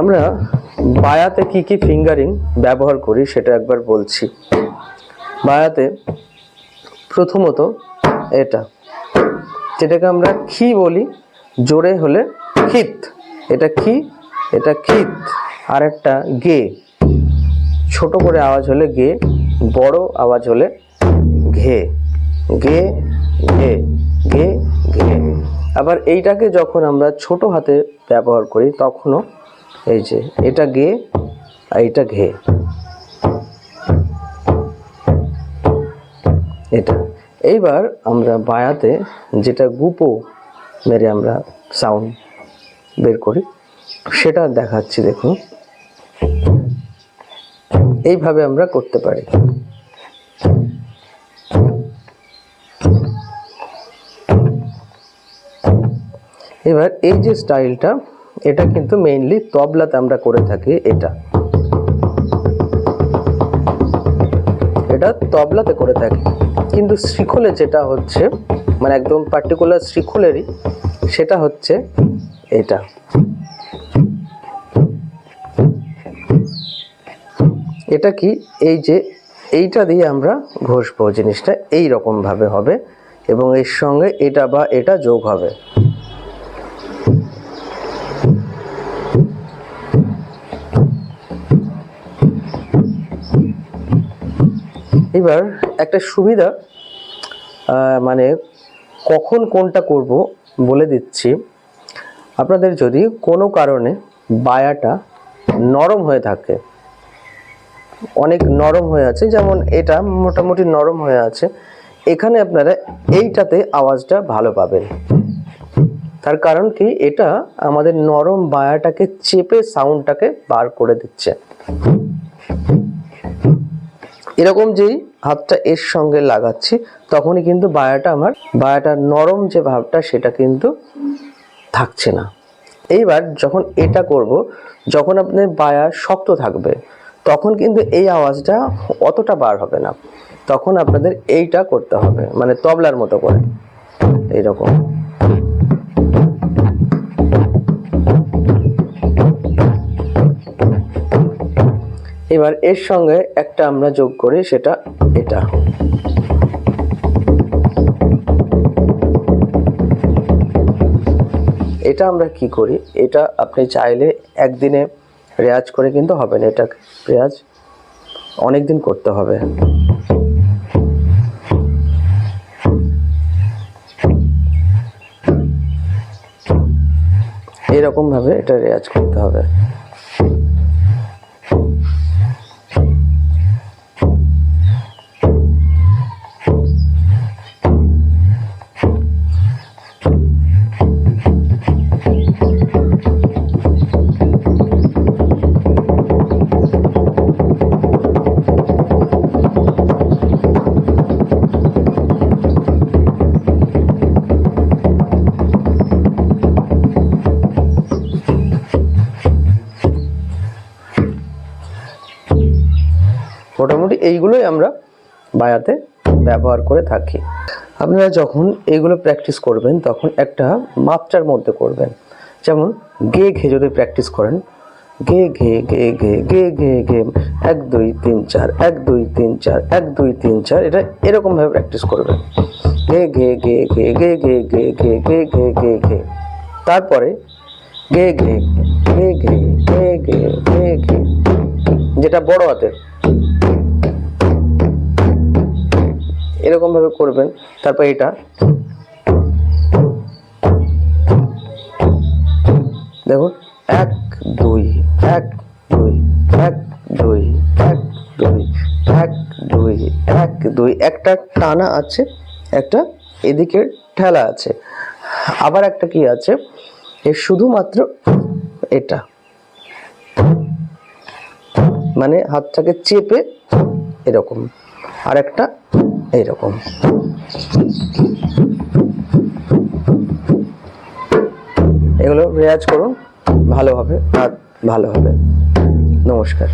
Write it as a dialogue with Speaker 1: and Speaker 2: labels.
Speaker 1: আমরা বায়াতে কি কি ফিঙ্গারিং ব্যবহার করি সেটা একবার বলছি। বায়াতে প্রথমত এটা, যেটাকে আমরা খি বলি, জোরে হলে খিত এটা খি এটা খিত আর একটা গে, ছোট করে আওয়াজ হলে গে, বড় আওয়াজ হলে ঘে। গে ঘে গে ঘে। আবার এইটাকে যখন আমরা ছোট হাতে ব্যবহার করি, তখনও এই যে এটা গে আর এটা ঘে। এটা। এইবার আমরা বায়াতে যেটা গুপো মেরে আমরা সাউন্ড বের করি, সেটা দেখাচ্ছি দেখুন। এইভাবে আমরা করতে পারি। এবার এই যে স্টাইলটা, এটা কিন্তু মেইনলি তবলাতে আমরা করে থাকি এটা। এটা তবলাতে করে থাকি। কিন্তু শ্রীখোলে যেটা হচ্ছে মানে একদম পার্টিকুলার শ্রীখোলেরই সেটা হচ্ছে এটা। এটা কি? এই যে এইটা দিয়ে আমরা ঘষবো, জিনিসটা এই রকম ভাবে হবে এবং এর সঙ্গে এটা বা এটা যোগ হবে। এবার একটা সুবিধা মানে কখন কোনটা করব বলে দিচ্ছি। আপনাদের যদি কোনো কারণে বায়াটা নরম হয়ে থাকে, অনেক নরম হয়ে আছে, যেমন এটা মোটামুটি নরম হয়ে আছে, এখানে আপনারা এইটাতে আওয়াজটা ভালো পাবেন। তার কারণ কি? এটা আমাদের নরম বায়াটাকে চেপে সাউন্ডটাকে বার করে দিচ্ছে। এরকম যেই হাতটা এর সঙ্গে লাগাচ্ছি, তখনই কিন্তু বায়াটা আমার বায়াটার নরম যে ভাবটা সেটা কিন্তু থাকছে না। এইবার যখন এটা করব, যখন আপনার বায়া শক্ত থাকবে, তখন কিন্তু এই আওয়াজটা অতটা বার হবে না। তখন আপনাদের এইটা করতে হবে মানে তবলার মতো করে। এইরকম। এবার এর সঙ্গে একটা আমরা যোগ করি, সেটা এটা। এটা আমরা কি করি? এটা আপনি চাইলে একদিনে রেয়াজ করে কিন্তু হবে না, এটা রেয়াজ অনেক দিন করতে হবে। এরকম ভাবে এটা রেয়াজ করতে হবে। এইগুলোই আমরা বায়াতে ব্যবহার করে থাকি আপনারা যখন এইগুলো প্র্যাকটিস করবেন তখন একটা মাত্রার মধ্যে করবেন যেমন গে ঘে যদি প্র্যাকটিস করেন গে ঘে গে ঘে গে ঘে ঘে এক দুই তিন চার এক দুই তিন চার এক দুই তিন চার এটা এরকমভাবে প্র্যাকটিস করবেন গে ঘে ঘে ঘে গে ঘে ঘে ঘে ঘে ঘে ঘে ঘে তারপরে গে ঘে ঘে ঘে ঘে ঘে ঘে যেটা বড় হাতের এরকম ভাবে করবেন, তারপর এটা দেখুন, এক, দুই এক দুই এক দুই এক দুই এক দুই এক, দুই, একটা টানা আছে, একটা এদিকে ঠেলা আছে। আবার একটা কি আছে? এ শুধুমাত্র এটা। মানে হাতটাকে চেপে এরকম। আর একটা এইরকম। এগুলো রেয়াজ করুন ভালো হবে আর ভালো হবে। নমস্কার।